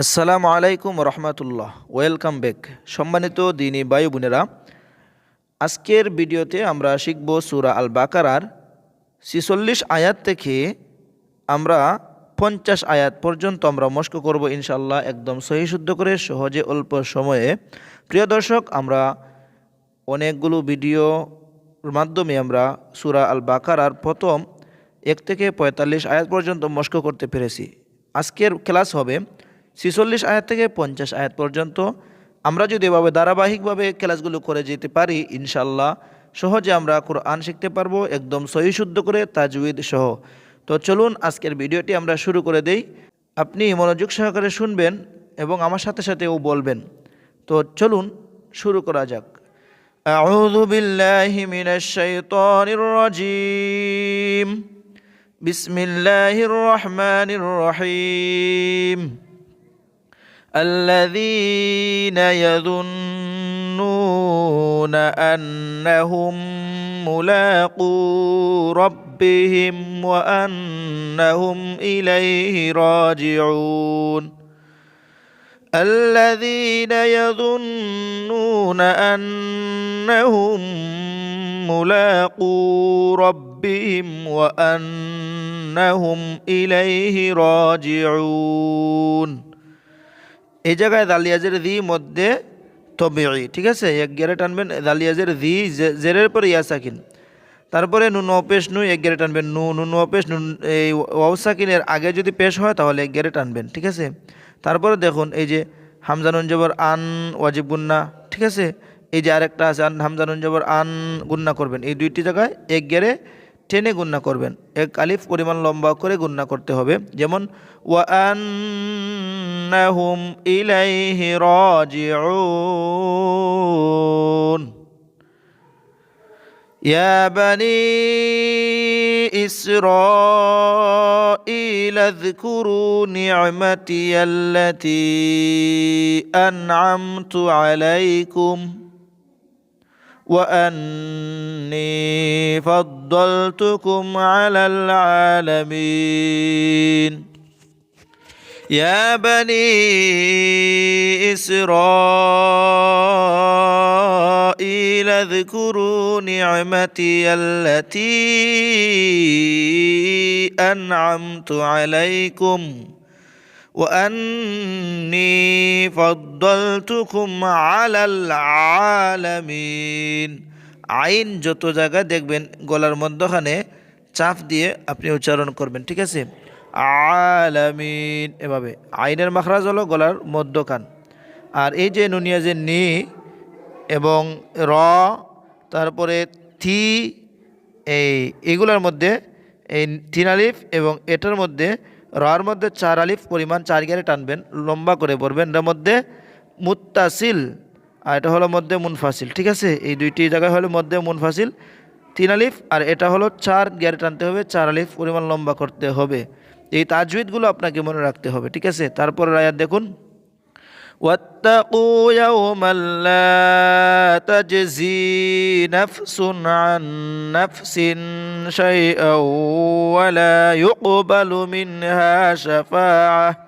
আসসালামু আলাইকুম রহমতুল্লাহ। Welcome back. সম্মানিত দিনী বায়ু বোনেরা, আজকের ভিডিওতে আমরা শিখব সুরা আল বাকারার ছিচল্লিশ আয়াত থেকে আমরা পঞ্চাশ আয়াত পর্যন্ত আমরা মস্ক করব ইনশাল্লাহ একদম সহি শুদ্ধ করে, সহজে, অল্প সময়ে। প্রিয় দর্শক, আমরা অনেকগুলো ভিডিওর মাধ্যমে আমরা সুরা আল বাকারার প্রথম এক থেকে পঁয়তাল্লিশ আয়াত পর্যন্ত মস্ক করতে পেরেছি। আজকের ক্লাস হবে ছিচল্লিশ আয়াত থেকে পঞ্চাশ আয়াত পর্যন্ত আমরা যদি এভাবে ধারাবাহিকভাবে ক্লাসগুলো করে যেতে পারি ইনশাল্লাহ সহজে আমরা কোরআন শিখতে পারবো একদম সহি শুদ্ধ করে তাজউদ সহ তো চলুন আজকের ভিডিওটি আমরা শুরু করে দেই আপনি মনোযোগ সহকারে শুনবেন এবং আমার সাথে সাথেও বলবেন তো চলুন শুরু করা যাক أعوذ بالله من الشيطان الرجيم بسم الله الرحمن الرحيم الذين يظنون أنهم ملاقو ربهم وأنهم إليه راجعون. الذين يظنون أنهم ملاقو ربهم وأنهم إليه راجعون. এই জায়গায় দালিয়াজের দি মধ্যে তবিঈ, ঠিক আছে? এক গেরে টানবেন, দালিয়াজের দি জেরের পরে ইয়া সাকিন। তারপরে নুন অপেশ নু এক গেরে টানবেন। নু, নুন অপেশ নুন, এই ওয়াও সাকিনের আগে যদি পেশ হয় তাহলে এক গেরে টানবেন, ঠিক আছে? তারপরে দেখুন এই যে হামজানুন জবর আন ওয়াজিব গুন্না, ঠিক আছে? এই যে আরেকটা আছে, আন হামজানুন জবর আন গুন্না করবেন। এই দুইটি জায়গায় এক গেরে টেনে গুন্না করবেন এক আলিফ পরিমাণ লম্বা করে গুন্না করতে হবে যেমন ওয়ান্নাহুম ইলাইহি রাজিউন يا بني إسرائيل اذكروا نعمتي التي أنعمت عليكم وأني فضلتكم على العالمين يا بني إسرائيل اذكروا نعمتي التي أنعمت عليكم وأني فضلتكم على العالمين আইন যত জায়গায় দেখবেন গলার মধ্যখানে চাপ দিয়ে আপনি উচ্চারণ করবেন ঠিক আছে আলামিন এভাবে আইনের মাখরাজ হলো গলার মধ্যখান আর এই যে নুনিয়া যে নি এবং র তারপরে থি এই এগুলোর মধ্যে এই তিন আলিফ এবং এটার মধ্যে রার মধ্যে চার আলিফ পরিমাণ চার গিয়ারে টানবেন, লম্বা করে পড়বেন। এটার মধ্যে মুত্তাসিল, আর এটা হলো মধ্যে মুনফাসিল, ঠিক আছে? এই দুইটি জায়গায় হলো মধ্যে মুনফাসিল, তিন আলিফ, আর এটা হলো চার গিয়ারে টানতে হবে, চার আলিফ পরিমাণ লম্বা করতে হবে। এই তাজুইদগুলো আপনাকে মনে রাখতে হবে, ঠিক আছে? তারপর রায়াত দেখুন। واتقوا يوما لا تجزي نفس عن نفس شيئا ولا يقبل منها شفاعه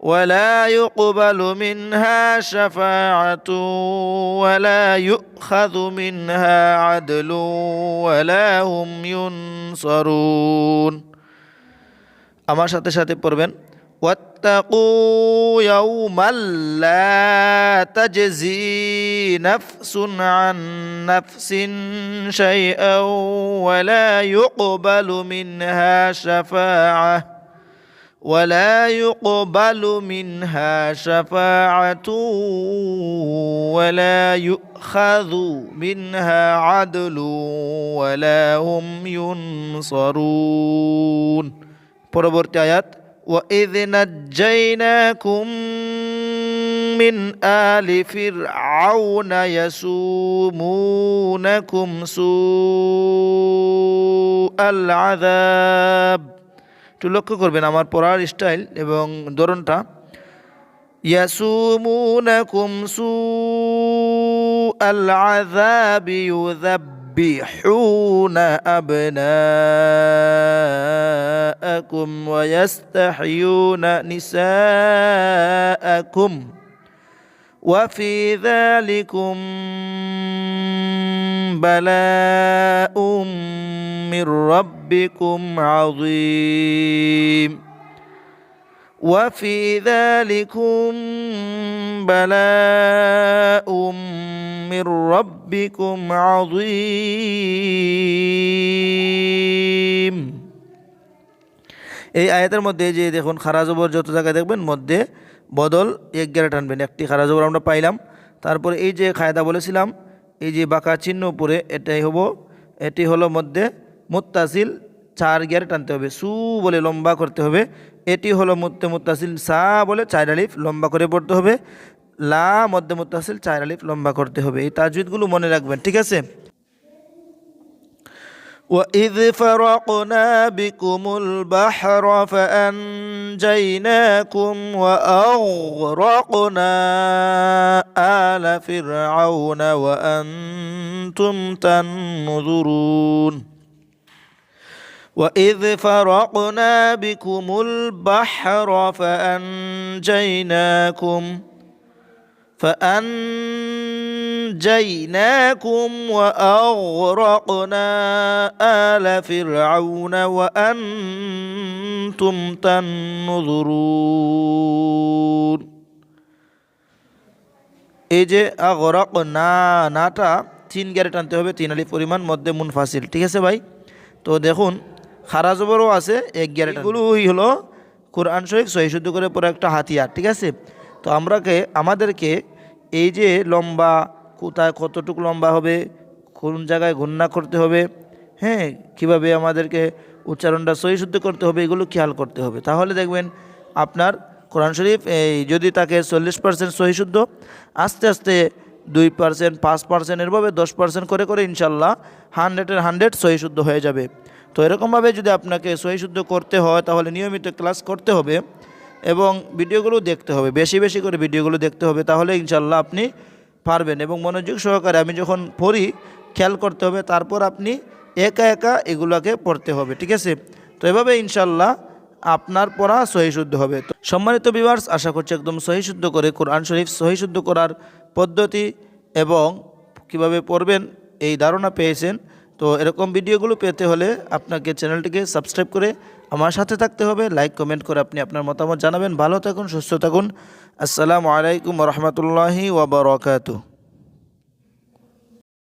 ولا يقبل منها شفاعة ولا يؤخذ منها عدل ولا هم ينصرون আমার সাথে সাথে পড়বেন واتقوا يوما لا تجزي نفس عن نفس شيئا ولا يقبل منها شفاعه ولا يقبل منها شفاعة ولا يؤخذ منها عدل ولا هم ينصرون পরবর্তী আয়াত وإذ نجيناكم من آل فرعون يسومونكم سوء العذاب একটু লক্ষ্য করবেন আমার পড়ার স্টাইল এবং ধরনটা ইয়াসুমুনাকুম সু আল আযাবি يذبحون أبناءكم ويستحيون نساءكم وفي ذلكم بلاء من ربكم عظيم وفي ذلكم بلاء من ربكم عظيم এই আয়াতের মধ্যে যে দেখুন খারা জবর যত জায়গায় দেখবেন মধ্যে বদল এক গেরা টানবেন একটি খারা জবর আমরা পাইলাম তারপরে এই যে খায়দা বলেছিলাম এই যে বাঁকা চিহ্ন উপরে এটাই হব এটি হলো মধ্যে মুত্তাসিল চার গিয়ারে টানতে হবে সু বলে লম্বা করতে হবে এটি হলো মধ্যে মুত্তাসিল সা বলে চার আলিফ লম্বা করে পড়তে হবে লা মধ্যে মুত্তাসিল চার আলিফ লম্বা করতে হবে এই তাজুদগুলো মনে রাখবেন ঠিক আছে وإذ فرقنا بكم البحر فأنجيناكم وأغرقنا آل فرعون وأنتم تنظرون وإذ فرقنا بكم البحر فأنجيناكم فأنجيناكم وأغرقنا آل فرعون وأنتم تنظرون এই যে আগরক না নাটা তিন গ্যারে টানতে হবে তিন আলি পরিমাণ মধ্যে মুনফাসিল ঠিক আছে ভাই তো দেখুন খারা জবরও আছে এক গ্যারে এগুলোই হলো কোরআন শরীফ সহি শুদ্ধ করে পরে একটা হাতিয়ার ঠিক আছে তো আমরাকে আমাদেরকে এই যে লম্বা, কোথায় কতটুকু লম্বা হবে, কোন জায়গায় গণনা করতে হবে হ্যাঁ কীভাবে আমাদেরকে উচ্চারণটা সহি শুদ্ধ করতে হবে, এগুলো খেয়াল করতে হবে। তাহলে দেখবেন আপনার কোরআন শরীফ, এই যদি তাকে চল্লিশ পার্সেন্ট সহি শুদ্ধ, আস্তে আস্তে দুই পার্সেন্ট পাঁচ পার্সেন্ট এরভাবে দশ পার্সেন্ট করে করে ইনশাল্লাহ হান্ড্রেডের হান্ড্রেড সহি শুদ্ধ হয়ে যাবে। তো এরকমভাবে যদি আপনাকে সহি শুদ্ধ করতে হয়, তাহলে নিয়মিত ক্লাস করতে হবে। এবং ভিডিওগুলো দেখতে হবে, বেশি বেশি করে ভিডিওগুলো দেখতে হবে, তাহলে ইনশাল্লাহ আপনি পারবেন এবং মনোযোগ সহকারে আমি যখন পড়ি, খেয়াল করতে হবে, তারপর আপনি একা একা এগুলোকে পড়তে হবে, ঠিক আছে? তো এভাবে ইনশাল্লাহ আপনার পড়া সহিশুদ্ধ হবে। তো সম্মানিত বিভার্স আশা করছি একদম সহিশুদ্ধ করে কোরআন শরীফ সহিশুদ্ধ করার পদ্ধতি এবং কীভাবে পড়বেন এই ধারণা পেয়েছেন। তো এরকম ভিডিওগুলো পেতে হলে আপনাকে চ্যানেলটিকে সাবস্ক্রাইব করে আমার সাথে থাকতে হবে। লাইক কমেন্ট করে আপনি আপনার মতামত জানাবেন। ভালো থাকুন, সুস্থ থাকুন। আসসালামু আলাইকুম রহমতুল্লাহি ওবরাকাতু